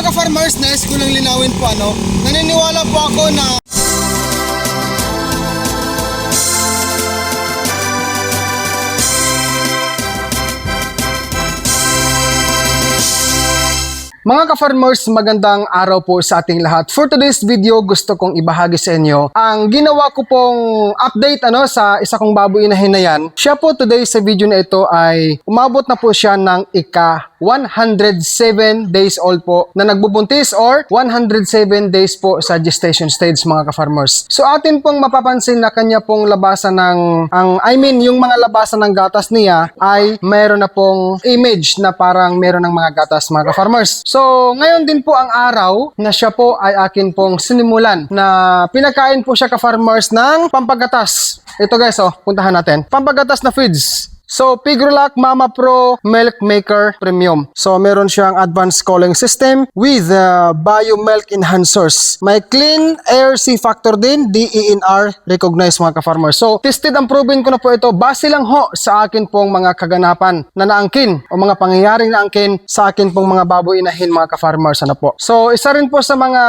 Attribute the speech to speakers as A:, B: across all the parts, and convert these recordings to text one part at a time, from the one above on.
A: Mga ka-farmers, nais ko lang linawin po ano, naniniwala po ako na Mga ka-farmers, magandang araw po sa ating lahat. For today's video, gusto kong ibahagi sa inyo ang ginawa ko pong update ano sa isa kong baboy na hinayan. Siya po today sa video na ito ay umabot na po siya ng ika 107 days old po na nagbubuntis or 107 days po sa gestation stage mga ka-farmers. So atin pong mapapansin na kanya pong labasan ng ang I mean yung mga labasan ng gatas niya ay mayroon na pong image na parang meron ng mga gatas mga ka-farmers. So ngayon din po ang araw na siya po ay akin pong sinimulan na pinakain po siya ka-farmers ng pampagatas. Ito guys oh, puntahan natin. Pampagatas na feeds. So, Pigrolac Mama Pro Milk Maker Premium. So, meron siyang advanced cooling system with uh, Bio Milk Enhancers. May clean air C factor din, DENR recognized mga ka-farmers. So, tested and proven ko na po ito base lang ho sa akin pong mga kaganapan na naangkin o mga pangyayaring naangkin sa akin pong mga baboy inahin mga ka-farmers. Ano po? So, isa rin po sa mga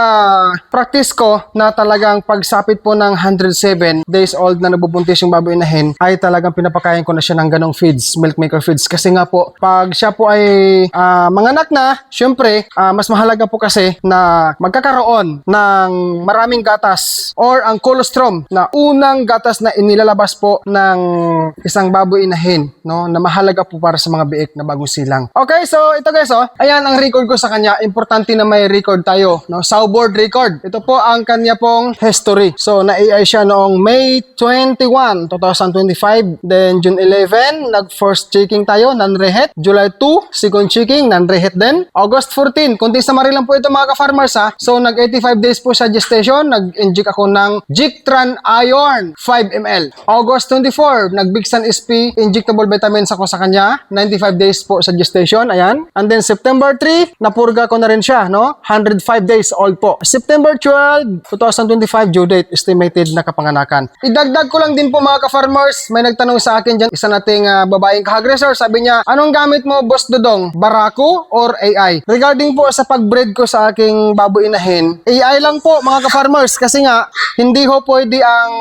A: practice ko na talagang pagsapit po ng 107 days old na nabubuntis yung baboy inahin ay talagang pinapakain ko na siya ng ganong feeds, milk maker feeds. Kasi nga po, pag siya po ay ah, manganak na, syempre, ah, mas mahalaga po kasi na magkakaroon ng maraming gatas or ang colostrum na unang gatas na inilalabas po ng isang baboy inahin, no? Na mahalaga po para sa mga biik na bagong silang. Okay, so ito guys, oh. Ayan ang record ko sa kanya. Importante na may record tayo, no? Soundboard record. Ito po ang kanya pong history. So, na-AI siya noong May 21, 2025. Then, June 11, nag-first checking tayo, non-rehet. July 2, second checking, non-rehet din. August 14, kunting summary lang po ito mga ka-farmers ha. So, nag-85 days po sa gestation. Nag-inject ako ng Jictran Iron 5 ml. August 24, nag-Bigsan SP injectable vitamins ako sa kanya. 95 days po sa gestation. Ayan. And then, September 3, napurga ko na rin siya, no? 105 days old po. September 12, 2025 due date estimated na kapanganakan. Idagdag ko lang din po mga ka-farmers, may nagtanong sa akin dyan, isa nating ah, babaeng kahagresor, sabi niya, anong gamit mo, Boss Dodong? Barako or AI? Regarding po sa pag-breed ko sa aking baboy inahin, AI lang po mga ka-farmers. Kasi nga, hindi ho pwede ang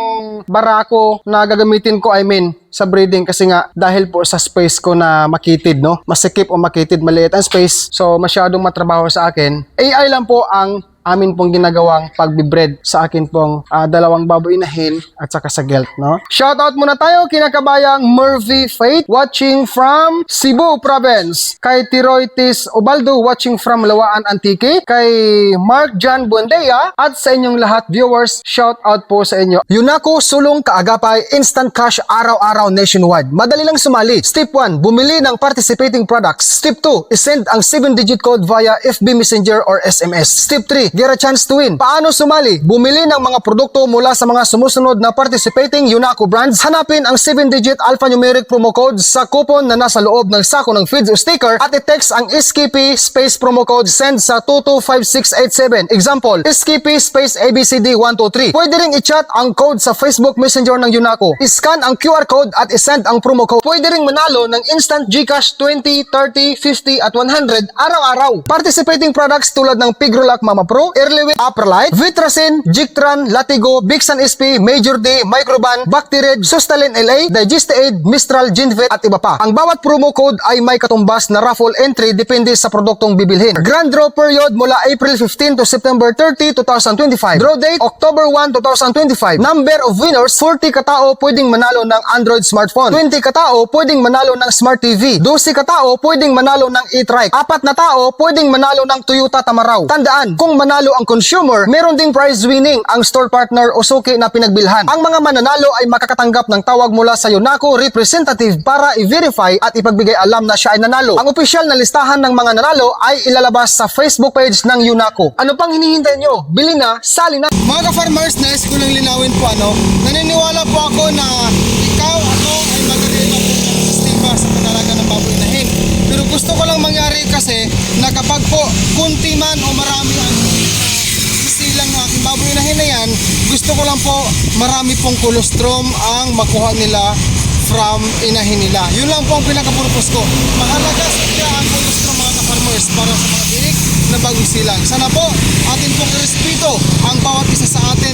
A: barako na gagamitin ko, I mean, sa breeding. Kasi nga dahil po sa space ko na makitid no? Masikip o makitid maliit ang space. So masyadong matrabaho sa akin. AI lang po ang amin pong ginagawang pagbibred sa akin pong ah, dalawang baboy inahin at saka sa gelt, no? Shoutout muna tayo kinakabayang Murphy Faith watching from Cebu Province. Kay Tiroitis Obaldo watching from Lawaan Antique. Kay Mark John Buendea at sa inyong lahat viewers, shoutout po sa inyo. Yunako Sulong Kaagapay Instant Cash araw-araw nationwide. Madali lang sumali. Step 1, bumili ng participating products. Step 2, isend ang 7-digit code via FB Messenger or SMS. Step 3, get a chance to win. Paano sumali? Bumili ng mga produkto mula sa mga sumusunod na participating Yunako brands. Hanapin ang 7-digit alphanumeric promo code sa coupon na nasa loob ng sako ng feeds o sticker at i-text ang SKP space promo code send sa 225687. Example, SKP space ABCD123. Pwede ring i-chat ang code sa Facebook Messenger ng Yunako. I-scan ang QR code at i-send ang promo code. Pwede ring manalo ng instant GCash 20, 30, 50 at 100 araw-araw. Participating products tulad ng Pigrolac Mama Pro, Earlywit, Upperlight, Vitracin, Jictran, Latigo, Bixan SP, Major D, Microban, Bactired, Sustalin LA, Digestaid, Mistral, Ginvet at iba pa. Ang bawat promo code ay may katumbas na raffle entry depende sa produktong bibilhin. Grand draw period mula April 15 to September 30, 2025. Draw date October 1, 2025. Number of winners 40 katao pwedeng manalo ng Android smartphone. 20 katao pwedeng manalo ng Smart TV. 12 katao pwedeng manalo ng e-trike. Apat na tao pwedeng manalo ng Toyota Tamaraw. Tandaan, kung manalo ang consumer, meron ding prize winning ang store partner o suki na pinagbilhan. Ang mga mananalo ay makakatanggap ng tawag mula sa Yonako representative para i-verify at ipagbigay alam na siya ay nanalo. Ang opisyal na listahan ng mga nanalo ay ilalabas sa Facebook page ng Yunako. Ano pang hinihintay nyo? Bili na, sali na! Mga ka-farmers, nais ko lang linawin po ano, naniniwala po ako na ikaw, ako ay magkakaiba po ng sistema sa panalaga ng baboy na hen. Pero gusto ko lang mangyari kasi na kapag po kunti man o marami ang silang ng aking baboy na hen na yan, gusto ko lang po marami pong colostrum ang makuha nila from inahin nila. Yun lang po ang pinaka-purpose ko. Mahalaga sa ang colostrum mga ka-farmers para sa mga biik, na bagong silang. Sana po atin pong irespeto ang bawat isa sa atin.